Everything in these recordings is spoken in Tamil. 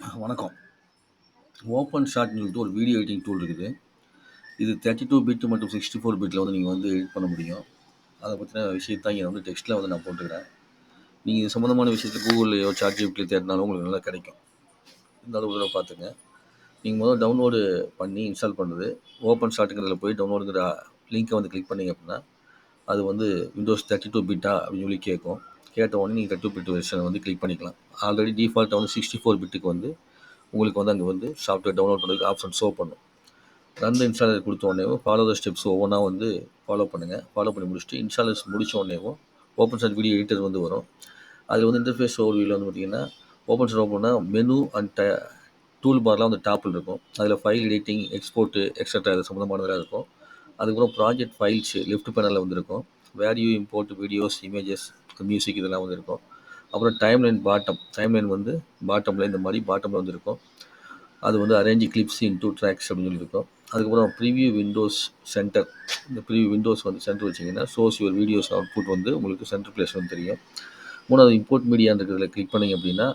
வணக்கம். ஓப்பன் ஷாட்னு சொல்லிட்டு ஒரு வீடியோ எடிட்டிங் டூல் இருக்குது. இது தேர்ட்டி டூ பிட் மற்றும் சிக்ஸ்டி ஃபோர் பிட்டில் வந்து நீங்கள் வந்து எடிட் பண்ண முடியும். அதை பற்றின விஷயத்தான் இங்கே வந்து டெக்ஸ்ட்டில் வந்து நான் போட்டுக்கிறேன். நீங்கள் இது சம்மந்தமான விஷயத்தில் கூகுள்லையோ சாட் ஜிபிட்டில் தேடினாலும் உங்களுக்கு நல்லா கிடைக்கும். இந்த அளவுக்கு பார்த்துங்க. நீங்கள் முதல்ல டவுன்லோடு பண்ணி இன்ஸ்டால் பண்ணுறது ஓப்பன் ஷாட்டுங்கிறதுல போய் டவுன்லோடுங்கிற லிங்க்கை வந்து கிளிக் பண்ணீங்க அப்படின்னா அது வந்து விண்டோஸ் தேர்ட்டி டூ பிட்டா அப்படின்னு சொல்லி கேட்கும். கேட்ட உடனே நீங்கள் தேர்ட்டி டூ பிட் வெர்ஷனை வந்து கிளிக் பண்ணிக்கலாம். ஆல்ரெடி டிஃபால்ட்டாக வந்து சிக்ஸ்டி ஃபோர் பிட்டுக்கு வந்து உங்களுக்கு வந்து அங்கே வந்து சாஃப்ட்வேர் டவுன்லோட் பண்ணுறதுக்கு ஆப்ஷன் ஷோ பண்ணும். ரன் இன்ஸ்டாலர் கொடுத்த உடனேவும் ஃபாலோ த ஸ்டெப்ஸ் ஒவ்வொன்றா வந்து ஃபாலோ பண்ணுங்கள் ஃபாலோ பண்ணி முடிச்சுட்டு இன்ஸ்டாலர்ஸ் முடித்த உடனேவும் ஓப்பன் சார் வீடியோ எடிட்டர் வந்து வரும். அதில் வந்து இன்டர்ஃபேஸ் ஓவர்வியூவில் வந்து பார்த்தீங்கன்னா open sir open menu and the tool பார்லாம் வந்து டாப்பில் இருக்கும். அதில் ஃபைல் எடிட்டிங் எக்ஸ்போர்ட்டு எக்ஸட்ரா இது சம்மந்தமானதாக இருக்கும். அதுக்கப்புறம் ப்ராஜெக்ட் ஃபைல்ஸ் லெஃப்ட் பேனலில் வந்துருக்கும் where value import videos images music இதெல்லாம் வந்து இருக்கும் அப்புறம் டைம்லைன் பாட்டம் டைம்லைன் வந்து பாட்டமில் இந்த மாதிரி பாட்டமில் வந்து இருக்கும் அது வந்து arrange clips into tracks அப்படின்னு சொல்லி இருக்கும் அதுக்கப்புறம் ப்ரீவியூ விண்டோஸ் சென்டர் இந்த ப்ரீவியூ விண்டோஸ் வந்து சென்டர் வச்சிங்கன்னா சோர்ஸ் யுவர் வீடியோஸ் அவுட்புட் வந்து உங்களுக்கு சென்டர் பிளேஸ் வந்து தெரியும். மூணாவது இம்போர்ட் மீடியான்றதுல கிளிக் பண்ணிங்க அப்படின்னா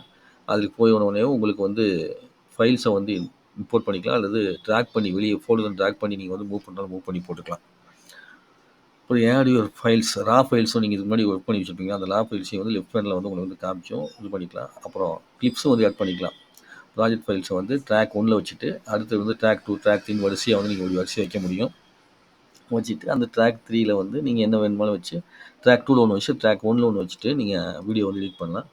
அதுக்கு போய் உடனே உங்களுக்கு வந்து ஃபைல்ஸை வந்து இம்போர்ட் பண்ணிக்கலாம். அல்லது ட்ராக் பண்ணி வெளியே ஃபோல்டர் ட்ராக் பண்ணி நீங்கள் வந்து மூவ் பண்ணாலும் மூவ் பண்ணி போட்டுக்கலாம். அப்புறம் ஆட் ஒரு ஃபைல்ஸ் ரா ஃபைல்ஸும் நீங்கள் இதுக்கு முன்னாடி ஒர்க் பண்ணி வச்சுருப்பீங்க. அந்த ரா ஃபைல்ஸையும் வந்து லெஃப்ட் ஹேண்டில் வந்து உங்களுக்கு வந்து காமிச்சும் இது பண்ணிக்கலாம். அப்புறம் கிளிப்ஸும் வந்து ஆட் பண்ணிக்கலாம். ப்ராஜெக்ட் ஃபைல்ஸை வந்து ட்ராக் ஒன்றில் வச்சுட்டு அடுத்து வந்து ட்ராக் டூ ட்ராக் த்ரீ வரிசையாக வந்து நீங்கள் ஒரு வரிசையை வைக்க முடியும். வச்சுட்டு அந்த ட்ராக் த்ரீயில் வந்து நீங்கள் என்ன வேணுமாலும் வச்சு ட்ராக் டூவில் ஒன்று வச்சு ட்ராக் ஒன்றில் ஒன்று வச்சுட்டு நீங்கள் வீடியோ வந்து எடிட் பண்ணலாம்.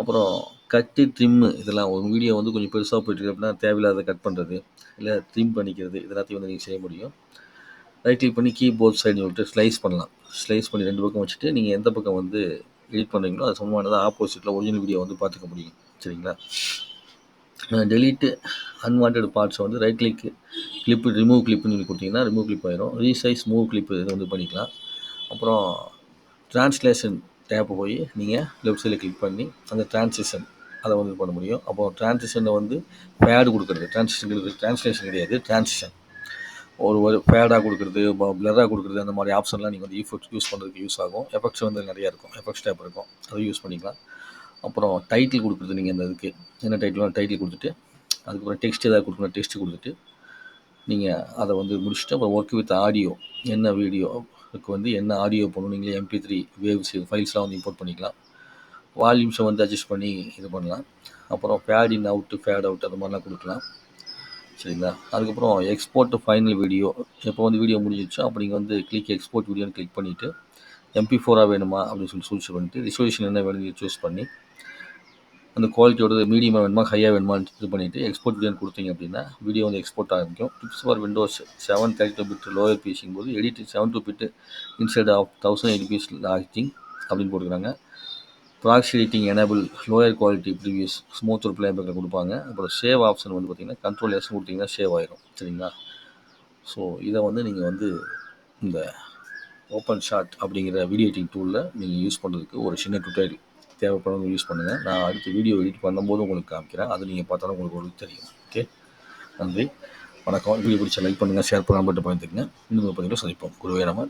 அப்புறம் கட்டு ட்ரிம்மு இதெல்லாம் ஒரு வீடியோ வந்து கொஞ்சம் பெருசாக போயிட்டு அப்படின்னா தேவையில்லாத கட் பண்ணுறது இல்லை ட்ரிம் பண்ணிக்கிறது இதெல்லாத்தையும் வந்து நீங்கள் செய்ய முடியும். ரைட் கிளிக் பண்ணி கீபோர்ட் சைடு விட்டு ஸ்லைஸ் பண்ணலாம். ஸ்லைஸ் பண்ணி ரெண்டு பக்கம் வச்சுட்டு நீங்கள் எந்த பக்கம் வந்து எடிட் பண்ணுறீங்களோ அது சமமானதாக ஆப்போசிட்டில் ஒரிஜினல் வீடியோ வந்து பார்த்துக்க முடியும். சரிங்களா? டெலீட்டு அன்வான்ட் பார்ட்ஸை வந்து ரைட் கிளிக் கிளிப்பு ரிமூவ் கிளிப்னு சொல்லி கொடுத்தீங்கன்னா ரிமூவ் கிளிப் ஆயிரும். ரீசைஸ் மூவ் கிளிப்பு இது வந்து பண்ணிக்கலாம். அப்புறம் ட்ரான்ஸ்லேஷன் டேப்பை போய் நீங்கள் லெஃப்ட் சைடில் கிளிக் பண்ணி அந்த ட்ரான்ஸ்லேஷன் அதை வந்து பண்ண முடியும். அப்போ ட்ரான்ஸ்லேஷனை வந்து பேடு கொடுக்குறது ட்ரான்ஸ்லேஷன் ட்ரான்ஸ்லேஷன் கிடையாது ட்ரான்ஸ்லேஷன் ஒரு ஒரு ஃபேடாக கொடுக்குறது பிளராக கொடுக்குறது அந்த மாதிரி ஆப்ஷன்லாம் நீங்கள் வந்து ஈஃபெக்ட் யூஸ் பண்ணுறதுக்கு யூஸ் ஆகும். எஃபெக்ட்ஸ் வந்து நிறையா இருக்கும். எஃபெக்ட்ஸ் டேப் இருக்கும். அதை யூஸ் பண்ணிக்கலாம். அப்புறம் டைட்டில் கொடுக்குறது நீங்கள் அந்த இதுக்கு. என்ன டைட்டில் டைட்டில் கொடுத்துட்டு அதுக்கப்புறம் டெக்ஸ்ட் ஏதாவது கொடுக்கணும் டெக்ஸ்ட் கொடுத்துட்டு நீங்கள் அதை வந்து முடிச்சுட்டு அப்புறம் ஒர்க் வித் ஆடியோ என்ன வீடியோக்கு வந்து என்ன ஆடியோ போகணும் நீங்களே எம்பி த்ரீ வேவ்ஸ் ஃபைல்ஸ்லாம் வந்து இம்போர்ட் பண்ணிக்கலாம். வால்யூம்ஸை வந்து அட்ஜஸ்ட் பண்ணி இது பண்ணலாம். அப்புறம் fade in out fade out அது மாதிரிலாம் கொடுக்கலாம். சரிங்களா? அதுக்கப்புறம் எக்ஸ்போர்ட் ஃபைனல் வீடியோ எப்போ வந்து வீடியோ முடிஞ்சிச்சோ அப்போ நீங்கள் வந்து கிளிக் எக்ஸ்போர்ட் வீடியோன்னு கிளிக் பண்ணிவிட்டு எம்பி ஃபோராக வேணுமா அப்படின்னு சொல்லி சூஸ் பண்ணிட்டு ரிசல்யூஷன் என்ன வேணும்னு சூஸ் பண்ணி அந்த குவாலிட்டியோட மீடியமாக வேணுமா ஹையாக வேணுமான்னு இது பண்ணிவிட்டு எக்ஸ்போர்ட் வீடியோன்னு கொடுத்தீங்க அப்படின்னா வீடியோ வந்து எக்ஸ்போர்ட் ஆரம்பிக்கும். Tips for Windows seven thirty two bit lower piecing போது edit seven two bit inside of thousand eight piece logging அப்படின்னு போட்டுக்கிறாங்க. ப்ராக்ஸ் reading enable lower quality previous smooth ஒரு பிளேபேக்கில் கொடுப்பாங்க. அப்புறம் சேவ் ஆப்ஷன் வந்து பார்த்திங்கன்னா கண்ட்ரோல் எஸ் கொடுத்தீங்கன்னா சேவ் ஆயிரும். சரிங்களா? ஸோ இதை வந்து நீங்கள் வந்து இந்த ஓப்பன் ஷாட் அப்படிங்கிற வீடியோ எடிட்டிங் டூலில் நீங்கள் யூஸ் பண்ணுறதுக்கு ஒரு சின்ன டுட்டோரியல் தேவைப்படுறவங்க யூஸ் பண்ணுங்கள் நான் அடுத்த வீடியோ எடிட் பண்ணும்போது உங்களுக்கு காமிக்கிறேன். அது நீங்கள் பார்த்தாலும் உங்களுக்கு ஒரு தெரியும். ஓகே நன்றி. வணக்கம். வீடியோ பிடிச்ச லைக் பண்ணுங்கள் ஷேர் பண்ணாமல் பகிர்ந்துக்குங்க இன்னும் பார்த்தீங்கன்னா சந்திப்போம். குருவே நம்ம